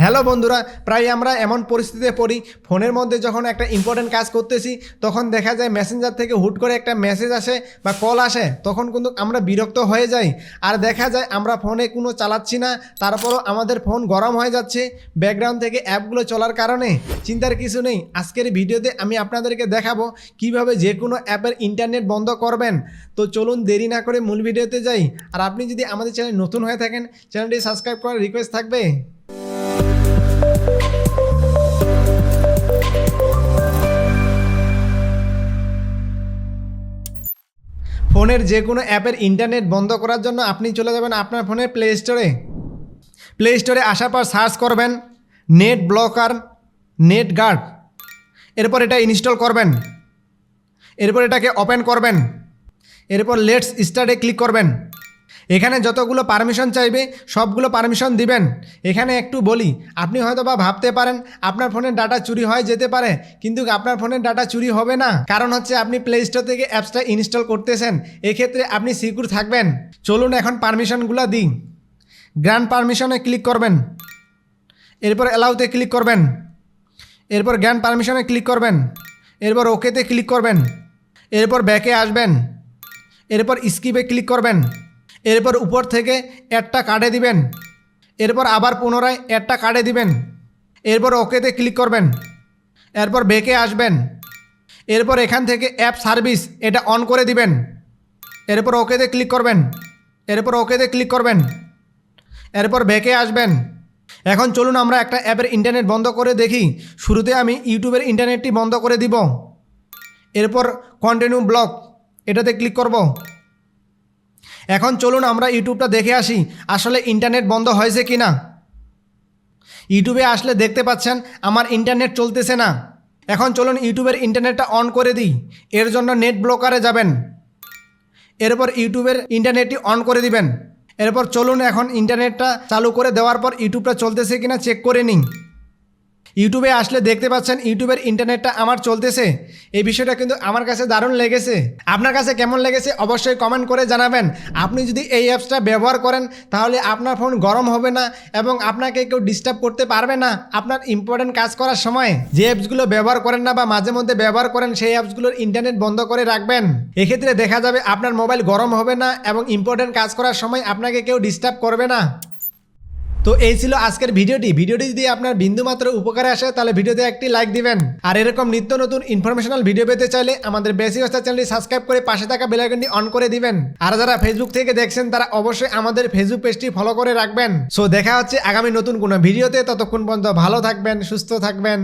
Hello বন্ধুরা, প্রায় আমরা এমন পরিস্থিতিতে পড়ি, ফোনের মধ্যে যখন একটা ইম্পর্টেন্ট কাজ করতেছি, তখন দেখা যায় মেসেঞ্জার থেকে হুট করে একটা মেসেজ আসে বা কল আসে, তখন কিন্তু আমরা বিরক্ত হয়ে যাই। আর দেখা যায় আমরা ফোনে কোনো চালাচ্ছি না, তারপরও আমাদের ফোন গরম হয়ে যাচ্ছে ব্যাকগ্রাউন্ড থেকে অ্যাপগুলো চলার কারণে। চিন্তার কিছু নেই, আজকের ভিডিওতে আমি আপনাদেরকে দেখাবো কীভাবে যে কোনো অ্যাপের ইন্টারনেট বন্ধ করবেন। তো চলুন দেরি না করে মূল ভিডিওতে যাই। আর আপনি যদি আমাদের চ্যানেল নতুন হয়ে থাকেন চ্যানেলটি সাবস্ক্রাইব করার রিকোয়েস্ট থাকবে। ফোনের যে কোনো অ্যাপের ইন্টারনেট বন্ধ করার জন্য আপনি চলে যাবেন আপনার ফোনের প্লে স্টোরে। প্লে স্টোরে আসার পর সার্চ করবেন নেট ব্লকার, নেট গার্ড। এরপর এটা ইনস্টল করবেন। এরপর এটাকে ওপেন করবেন। এরপর লেটস স্টার্টে ক্লিক করবেন। এখানে যতগুলো পারমিশন চাইবে, সবগুলো পারমিশন দিবেন। এখানে একটু বলি, আপনি হয়তো বা ভাবতে পারেন, আপনার ফোনের ডাটা চুরি হয়ে যেতে পারে, কিন্তু আপনার ফোনের ডাটা চুরি হবে না। কারণ হচ্ছে আপনি প্লে স্টোর থেকে অ্যাপসটা ইনস্টল করতেছেন, এক্ষেত্রে আপনি সিকিউর থাকবেন। চলুন এখন পারমিশনগুলো দিই। গ্র্যান্ড পারমিশনে ক্লিক করবেন। এরপর অ্যালাউতে ক্লিক করবেন। এরপর গ্র্যান্ড পারমিশনে ক্লিক করবেন। এরপর ওকেতে ক্লিক করবেন। এরপর ব্যাকে আসবেন। এরপর স্কিপে ক্লিক করবেন। এরপর উপর থেকে একটা কাটে দিবেন। এরপর আবার পুনরায় একটা কাটে দিবেন। এরপর ওকেতে ক্লিক করবেন। এরপর বেকে আসবেন। এরপর এখান থেকে অ্যাপ সার্ভিস, এটা অন করে দিবেন। এরপর ওকেতে ক্লিক করবেন। এরপর ওকেতে ক্লিক করবেন। এরপর বেকে আসবেন। এখন চলুন আমরা একটা অ্যাপের ইন্টারনেট বন্ধ করে দেখি। শুরুতে আমি ইউটিউবের ইন্টারনেটটি বন্ধ করে দিব। এরপর কন্টিনিউ ব্লক এটাতে ক্লিক করব। এখন চলুন আমরা ইউটিউবটা দেখে আসি, আসলে ইন্টারনেট বন্ধ হয়েছে কি না ইউটিউবে আসলে দেখতে পাচ্ছেন, আমার ইন্টারনেট চলতেছে না। এখন চলুন ইউটিউবের ইন্টারনেটটা অন করে দিই, এর জন্য নেট ব্লকারে যাবেন। এরপর ইউটিউবের ইন্টারনেটটি অন করে দিবেন। এরপর চলুন এখন ইন্টারনেটটা চালু করে দেওয়ার পর ইউটিউবটা চলতেছে কিনা চেক করে নিন ইউটিউবে আসলে দেখতে পাচ্ছেন, ইউটিউবের ইন্টারনেটটা আমার চলতেছে। এই বিষয়টা কিন্তু আমার কাছে দারুণ লেগেছে। আপনার কাছে কেমন লেগেছে অবশ্যই কমেন্ট করে জানাবেন। আপনি যদি এই অ্যাপসটা ব্যবহার করেন, তাহলে আপনার ফোন গরম হবে না এবং আপনাকে কেউ ডিস্টার্ব করতে পারবে না আপনার ইম্পর্টেন্ট কাজ করার সময়। যে অ্যাপসগুলো ব্যবহার করেন না বা মাঝে মধ্যে ব্যবহার করেন, সেই অ্যাপসগুলোর ইন্টারনেট বন্ধ করে রাখবেন। এক্ষেত্রে দেখা যাবে আপনার মোবাইল গরম হবে না এবং ইম্পর্টেন্ট কাজ করার সময় আপনাকে কেউ ডিস্টার্ব করবে না। তো এই ছিল আজকের ভিডিওটি। ভিডিওটি যদি আপনার বিন্দুমাত্র উপকারে আসে, তাহলে ভিডিওতে একটি লাইক দিবেন। আর এরকম নিত্য নতুন ইনফরমেশনাল ভিডিও পেতে চাইলে আমাদের বেসিক অস্তার চ্যানেলটি সাবস্ক্রাইব করে পাশে থাকা বেলাইকনটি অন করে দিবেন। আর যারা ফেসবুক থেকে দেখছেন, তারা অবশ্যই আমাদের ফেসবুক পেজটি ফলো করে রাখবেন। সো দেখা হচ্ছে আগামী নতুন কোনো ভিডিওতে ততক্ষণ পর্যন্ত ভালো থাকবেন, সুস্থ থাকবেন।